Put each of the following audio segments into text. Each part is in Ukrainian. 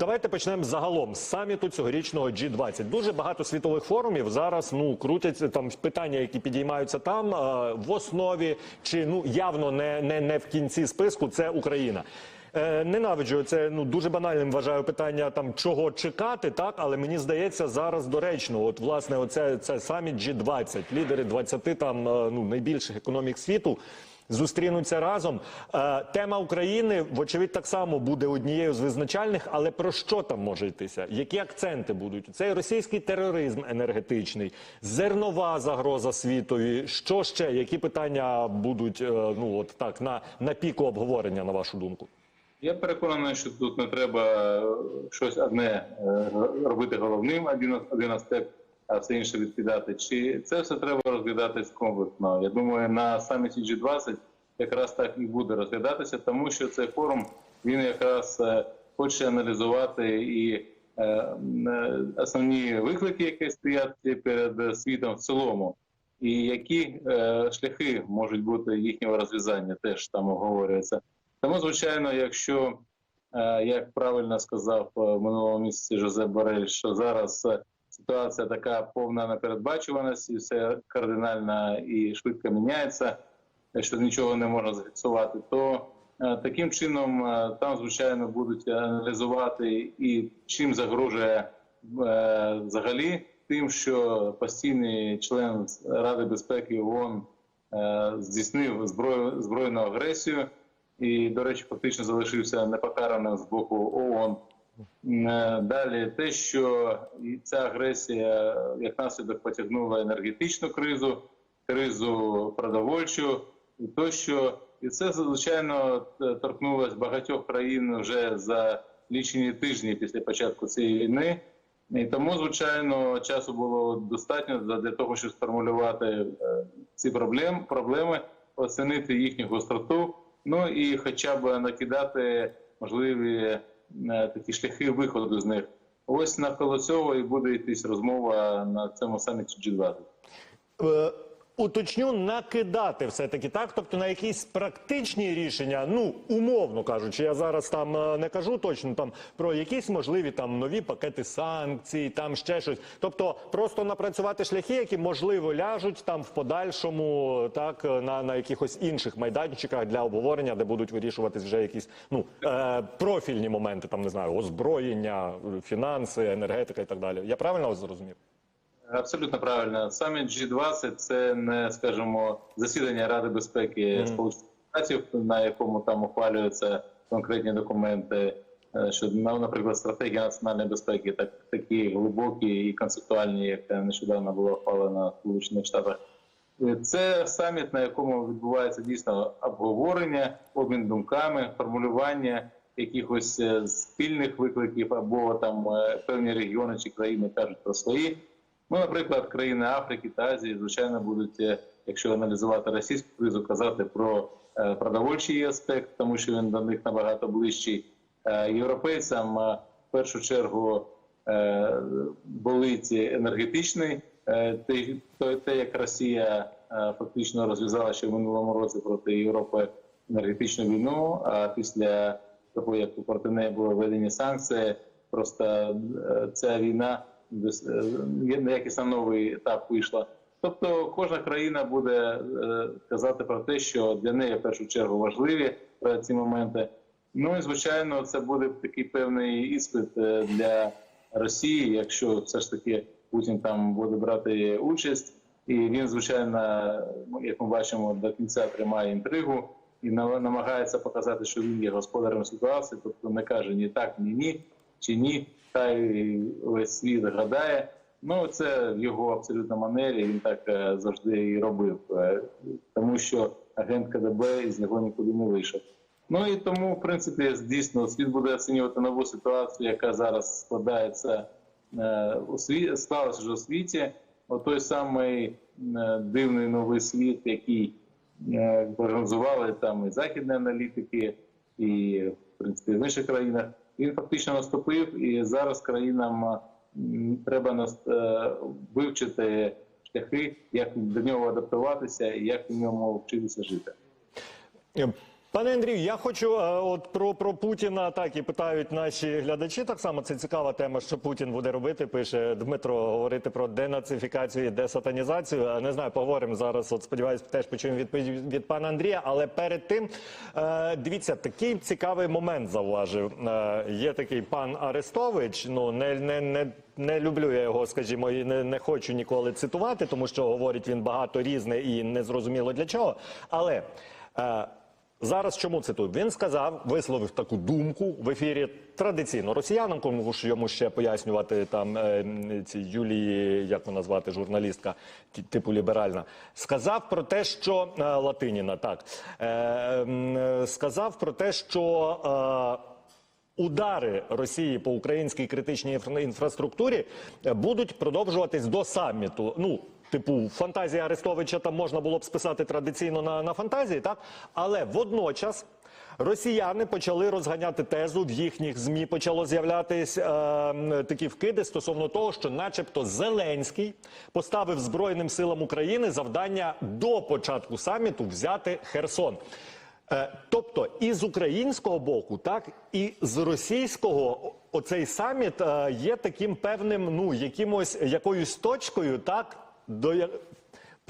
давайте почнемо загалом з саміту цьогорічного G20. Дуже багато світових форумів зараз ну крутяться там питання, які підіймаються там в основі, чи ну явно не, не, не в кінці списку. Це Україна. Е, ненавиджу це ну дуже банальним вважаю питання там чого чекати, так але мені здається зараз доречно. От власне, оце це саміт G20, лідери 20 там е, ну найбільших економік світу. Зустрінуться разом. Е, тема України, вочевидь, так само буде однією з визначальних, але про що там може йтися? Які акценти будуть? Це російський тероризм енергетичний, зернова загроза світові. Що ще? Які питання будуть е, ну от так на, на піку обговорення, на вашу думку? Я переконаний, що тут не треба е, щось одне е, робити головним, один, один аспект, а все інше відкидати. Чи це все треба розглядати комплексно? Я думаю, на саміті G20 якраз так і буде розглядатися, тому що цей форум він якраз е, хоче аналізувати і основні виклики, які стоять перед світом в цілому. І які шляхи можуть бути їхнього розв'язання, теж там обговорюється. Тому, звичайно, якщо е, як правильно сказав е, в минулому місяці Жозеп Борель, що зараз е, ситуація така повна непередбачуваності, все кардинально і швидко міняється, що нічого не можна зафіксувати, то таким чином там, звичайно, будуть аналізувати і чим загрожує взагалі тим, що постійний член Ради безпеки ООН здійснив збройну агресію і, до речі, фактично залишився непокараним з боку ООН. Е, Далі те, що ця агресія як наслідок потягнула енергетичну кризу, кризу продовольчу, і тощо, і це звичайно торкнулося багатьох країн вже за лічені тижні після початку цієї війни. І тому, звичайно, часу було достатньо для того, щоб сформулювати е, ці проблем, проблеми, оцінити їхню гостроту, ну і хоча б накидати можливі е, такі шляхи виходу з них. Ось навколо цього і буде йтись розмова на цьому саміті G20. Уточню, накидати все-таки так, тобто на якісь практичні рішення, ну умовно кажучи, я зараз там е, не кажу точно там про якісь можливі там нові пакети санкцій, там ще щось. Тобто просто напрацювати шляхи, які можливо ляжуть там в подальшому, так е, на, на якихось інших майданчиках для обговорення, де будуть вирішуватись вже якісь ну е, профільні моменти, там не знаю, озброєння, фінанси, енергетика і так далі. Я правильно вас зрозумів? Абсолютно правильно. Саміт G20 – це не скажімо засідання Ради безпеки Сполучених Штатів, на якому там ухвалюються конкретні документи е, щодо на- наприклад стратегія національної безпеки, так такі глибокі і концептуальні, як нещодавно була ухвалена в Сполучених Штатах. Е, Це саміт, на якому відбувається дійсно обговорення, обмін думками, формулювання якихось е, спільних викликів або там е, певні регіони чи країни кажуть про свої. Ну, наприклад, країни Африки та Азії, звичайно, будуть, е, якщо аналізувати російську кризу, казати про е, продовольчий аспект, тому що він до них набагато ближчий. Е, Європейцям в першу чергу болить енергетичний, те, як Росія фактично розв'язала ще в минулому році проти Європи енергетичну війну. А після того, як проти неї були введені санкції, просто ця війна на якийсь там новий етап вийшла. Тобто кожна країна буде е, казати про те, що для неї в першу чергу важливі е, ці моменти. Ну і звичайно, це буде такий певний іспит е, для Росії, якщо все ж таки Путін там буде брати участь, і він, звичайно, як ми бачимо, до кінця тримає інтригу і на- намагається показати, що він є господарем ситуації, тобто не каже ні так, ні ні, чи ні, хай весь світ гадає. Ну, це в його абсолютно манері. Він так е, завжди і робив, е, тому що агент КДБ із нього нікуди не вийшов. Ну і тому, в принципі, дійсно світ буде оцінювати нову ситуацію, яка зараз складається е, у світі, склалася вже у світі. От той самий дивний новий світ, який прогнозували там і західні аналітики, і в принципі в інших країнах. Він фактично наступив, і зараз країнам треба е, вивчити шляхи, як до нього адаптуватися і як в ньому вчитися жити. Пане Андрію, я хочу е, от про, про Путіна так і питають наші глядачі. Так само це цікава тема, що Путін буде робити. Пише Дмитро, говорити про денацифікацію і десатанізацію. Е, Не знаю, поговоримо зараз. От сподіваюся, теж почуємо відповідь від пана Андрія. Але перед тим е, дивіться, такий цікавий момент зауважив. Є такий пан Арестович. Ну не не не. Не люблю я його, скажімо, і не, не хочу ніколи цитувати, тому що говорить він багато різне і незрозуміло для чого. Але Зараз чому цитую? Він сказав, висловив таку думку в ефірі традиційно росіянам, кому ж йому ще пояснювати там е, ці Юлії, як вона звати, журналістка, типу ліберальна, сказав про те, що е, Латиніна, так е, сказав про те, що. Удари Росії по українській критичній інфраструктурі будуть продовжуватись до саміту. Ну, типу, фантазія Арестовича там можна було б списати традиційно на, на фантазії, так? Але водночас. Росіяни почали розганяти тезу в їхніх змі. Почало з'являтись е, такі вкиди стосовно того, що, начебто, Зеленський поставив Збройним силам України завдання до початку саміту взяти Херсон. Е, Тобто і з українського боку, так і з російського оцей саміт е, є таким певним, ну якимось якоюсь точкою, так до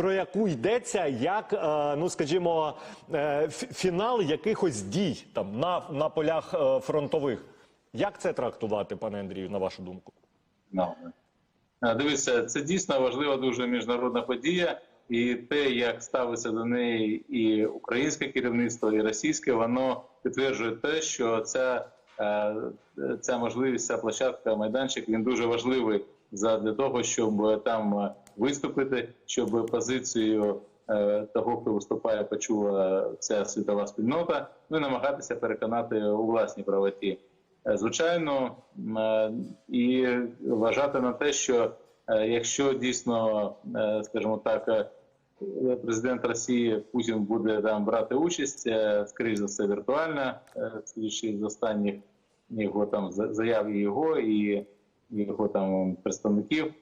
про яку йдеться як, е, ну скажімо, е, фінал якихось дій там на, на полях е, фронтових. Як це трактувати, пане Андрію, на вашу думку? Ну, Дивіться, це дійсно важлива дуже міжнародна подія, і те, як ставиться до неї і українське керівництво, і російське, воно підтверджує те, що ця, ця можливість, ця площадка, майданчик, він дуже важливий для того, щоб там виступити, щоб позицію е, того, хто виступає, почула ця світова спільнота, ну і намагатися переконати у власній правоті. Е, Звичайно, е, і вважати на те, що якщо дійсно, скажімо так, президент Росії Путін буде там брати участь, скоріш за все віртуально, судячи з останніх його там за- заяв і його і його там представників,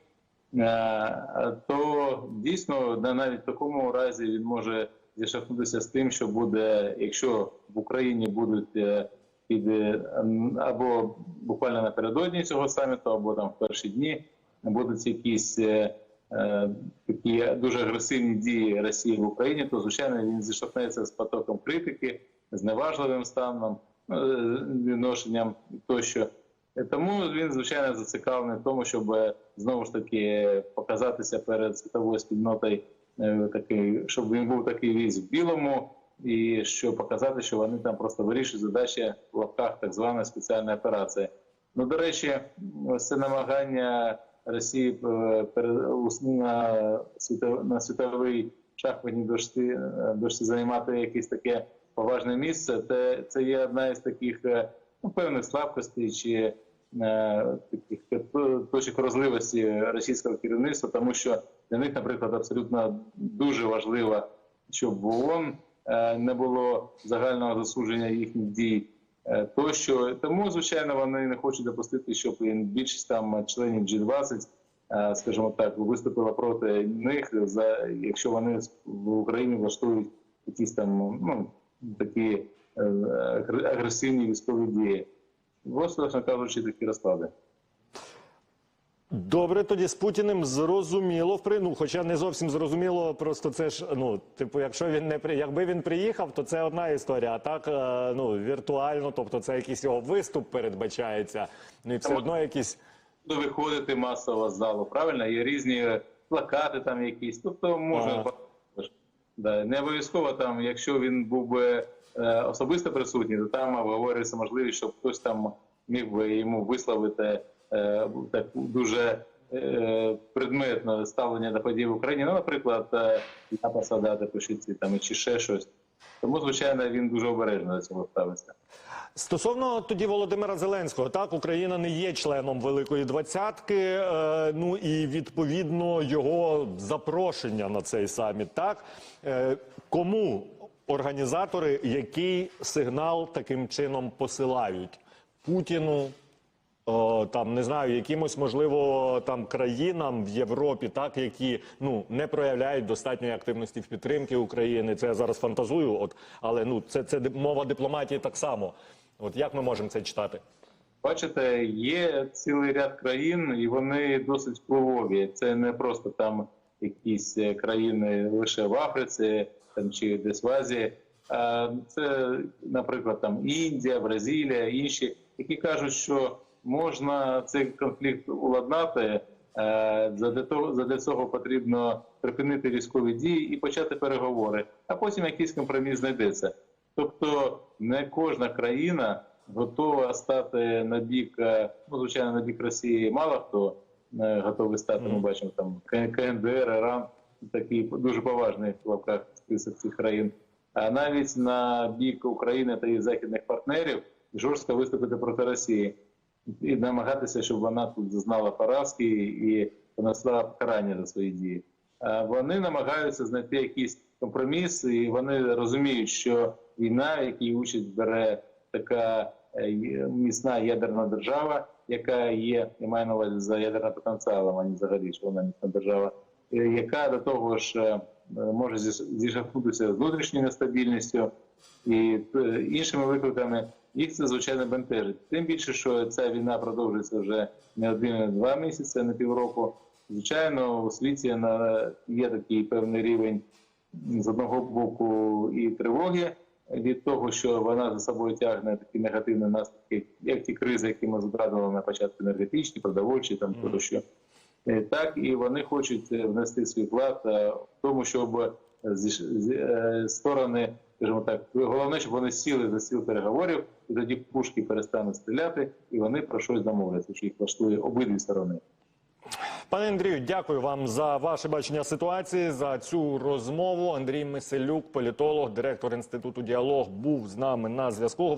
то дійсно навіть в такому разі він може зіштовхнутися з тим, що буде, якщо в Україні будуть е, під е, або буквально напередодні цього саміту, або там в перші дні будуть якісь е, е, такі дуже агресивні дії Росії в Україні, то звичайно він зіштовхнеться з потоком критики, з неважливим станом, е, відношенням тощо. Е, Тому він звичайно зацікавлений в тому, щоб е, знову ж таки показатися перед світовою спільнотою е, такий, щоб він був такий весь в білому, і щоб показати, що вони там просто вирішують задачі в лапках так званої спеціальної операції. Ну до речі, це намагання Росії е, на на світовий шахматній дошці, е, дошці займати якесь таке поважне місце. Це, це є одна із таких е, ну, певних слабкостей чи е, таких е, точок розливості російського керівництва, тому що для них, наприклад, абсолютно дуже важливо, щоб в ООН е, не було загального засудження їхніх дій. е, Тощо тому, звичайно, вони не хочуть допустити, щоб більшість там членів G20, е, скажімо так, виступила проти них, за якщо вони в Україні влаштують якісь там ну такі агресивні військові дії. Власне кажучи, такі розклади. Добре, тоді з Путіним зрозуміло. впри- Ну, хоча не зовсім зрозуміло, просто це ж ну, типу, якщо він не при якби він приїхав, то це одна історія. А так е, ну віртуально, тобто це якийсь його виступ передбачається. Ну і все одно якісь. Виходити масово з залу, правильно? Є різні плакати там якісь. Тобто можна Ага. да, не обов'язково там, якщо він був би особисто присутній, то там обговорюється можливість, щоб хтось там міг би йому висловити е, так дуже е, предметне ставлення до подій в Україні. Ну, наприклад, е, я посадати пишіться там чи ще щось. Тому, звичайно, він дуже обережно до цього ставиться. Стосовно тоді Володимира Зеленського, так Україна не є членом Великої Двадцятки. Е, ну і відповідно його запрошення на цей саміт. Так е, кому організатори який сигнал таким чином посилають Путіну, о, там не знаю, якимось можливо там країнам в Європі, так які ну не проявляють достатньої активності в підтримки України. Це я зараз фантазую. От але ну це це мова дипломатії так само. От як ми можемо це читати? Бачите, є цілий ряд країн, і вони досить впливові. Це не просто там якісь е, країни лише в Африці там чи десь в Азії. Це, наприклад, там Індія, Бразилія, інші, які кажуть, що можна цей конфлікт уладнати. е, Задля того задля цього потрібно припинити військові дії і почати переговори, а потім якийсь компроміс знайдеться. Тобто не кожна країна готова стати на бік, е, ну звичайно, на бік Росії мало хто е, готовий стати. Ми бачимо там КНДР, Іран, такий дуже поважний в лапках список цих країн. А навіть на бік України та її західних партнерів жорстко виступити проти Росії і намагатися, щоб вона тут зазнала поразки і понесла покарання за свої дії. А Вони намагаються знайти якийсь компроміс, і вони розуміють, що війна, в якій участь бере така е, міцна ядерна держава, яка є, я маю на увазі за ядерним потенціалом, а не взагалі, міцна держава, е, яка до того ж е, може зіштовхнутися з внутрішньою нестабільністю і е, іншими викликами, їх це звичайно бентежить. Тим більше, що ця війна продовжується вже не один, не два місяці, не півроку. Звичайно, у світі є такий певний рівень з одного боку і тривоги від того, що вона за собою тягне такі негативні наслідки, як ті кризи, які ми зобразили на початку енергетичні, продовольчі, там тощо. Е, Так і вони хочуть е, внести свій вклад е, в тому, щоб зі- з- сторони, скажімо так, головне, щоб вони сіли за стіл переговорів, і тоді пушки перестануть стріляти, і вони про щось домовляться, що їх влаштує обидві сторони. Пане Андрію, дякую вам за ваше бачення ситуації за цю розмову. Андрій Миселюк, політолог, директор інституту діалог, був з нами на зв'язку.